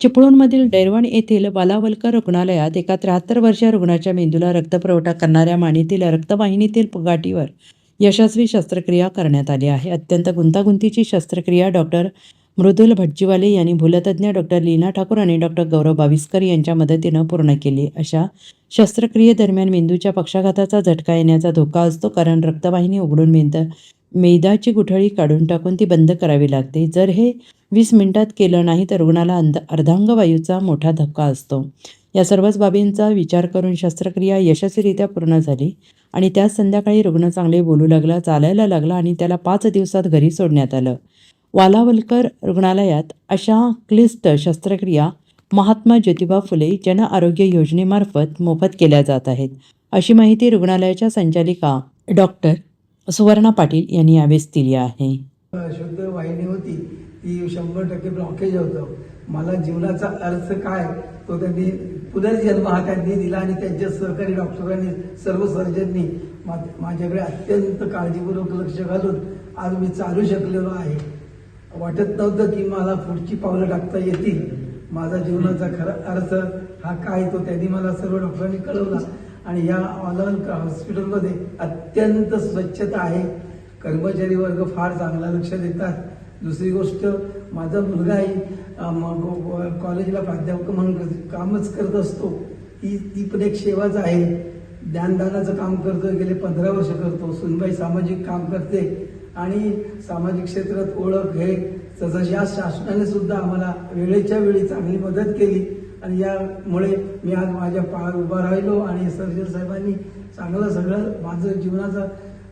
चिपळूणमधील डैरवण येथील बालावलकर रुग्णालयात एका त्र्याहत्तर वर्षीय रुग्णाच्या मेंदूला रक्तपुरवठा करणाऱ्या मानेतील रक्तवाहिनीतील गाठीवर यशस्वी शस्त्रक्रिया करण्यात आली आहे. अत्यंत गुंतागुंतीची शस्त्रक्रिया डॉक्टर मृदुल भटजीवाले यांनी भूलतज्ञ डॉक्टर लीना ठाकूर आणि डॉक्टर गौरव बाविस्कर यांच्या मदतीनं पूर्ण केली. अशा शस्त्रक्रियेदरम्यान मेंदूच्या पक्षाघाताचा झटका येण्याचा धोका असतो कारण रक्तवाहिनी उघडून मेंद मेदाची गुठळी काढून टाकून ती बंद करावी लागते. जर हे वीस मिनिटात केलं नाही तर रुग्णाला अंध अर्धांगवायूचा मोठा धक्का असतो. या सर्वच बाबींचा विचार करून शस्त्रक्रिया यशस्वीरित्या पूर्ण झाली आणि त्याच संध्याकाळी रुग्ण चांगले बोलू लागला चालायला लागला आणि त्याला पाच दिवसात घरी सोडण्यात आलं. वालावलकर रुग्णालयात अशा क्लिष्ट शस्त्रक्रिया महात्मा ज्योतिबा फुले जन आरोग्य योजनेमार्फत मोफत केल्या जात आहेत. अशी माहिती रुग्णालयाच्या संचालिका डॉक्टर सुवर्णा पाटील यांनी यावेळेस दिली आहे. शुद्ध वाहिनी होती ती शंभर टक्के ब्लॉकेज होतं. मला जीवनाचा अर्थ काय तो त्यांनी पुनर्जन्म हा त्यांनी दिला आणि त्यांच्या सहकारी डॉक्टरांनी सर्व सर्जननी मा- माझ्याकडे अत्यंत काळजीपूर्वक लक्ष घालून आज मी चालू शकलेलो आहे. वाटत नव्हतं की मला पुढची पावलं टाकता येतील. माझा जीवनाचा खरा अर्थ हा काय तो त्यांनी मला सर्व डॉक्टरांनी कळवला. आणि या ऑलवन हॉस्पिटलमध्ये अत्यंत स्वच्छता आहे. कर्मचारी वर्ग फार चांगला लक्ष देतात. दुसरी गोष्ट माझा मुलगाही कॉलेजला प्राध्यापक म्हणून कामच करत असतो. ती ती पण एक सेवाच आहे. ज्ञानदानाचं काम करतो गेले पंधरा वर्ष करतो. सुनबाई सामाजिक काम करते. आणि सामाजिक क्षेत्रात ओळख हे तसंच या शासनाने सुद्धा आम्हाला वेळेच्या वेळी चांगली मदत केली. आणि यामुळे मी आज माझ्या पायावर उभा राहिलो आणि सर्जन साहेबांनी चांगलं सगळं माझं जीवनाचं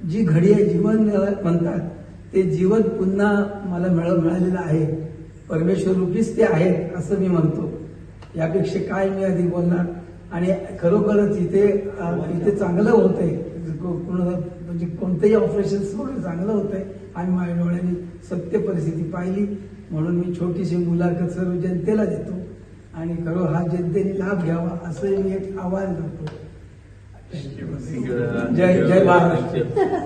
जी घडी आहे जीवन म्हणतात ते जीवन पुन्हा मला मिळ मिळालेलं आहे. परमेश्वर रूपीच ते आहेत असं मी म्हणतो. यापेक्षा काय मी आधी बोलणार? आणि खरोखरच इथे इथे चांगलं होतंय. पूर्ण म्हणजे कोणतंही ऑपरेशन वगैरे चांगलं होतंय. आणि माझ्या डोळ्यांनी सत्य परिस्थिती पाहिली. म्हणून मी छोटीशी मुलाखत सर्व जनतेला देतो. आणि खरं हा जनतेने लाभ घ्यावा असं मी एक आवाहन करतो. जय जय महाराष्ट्र.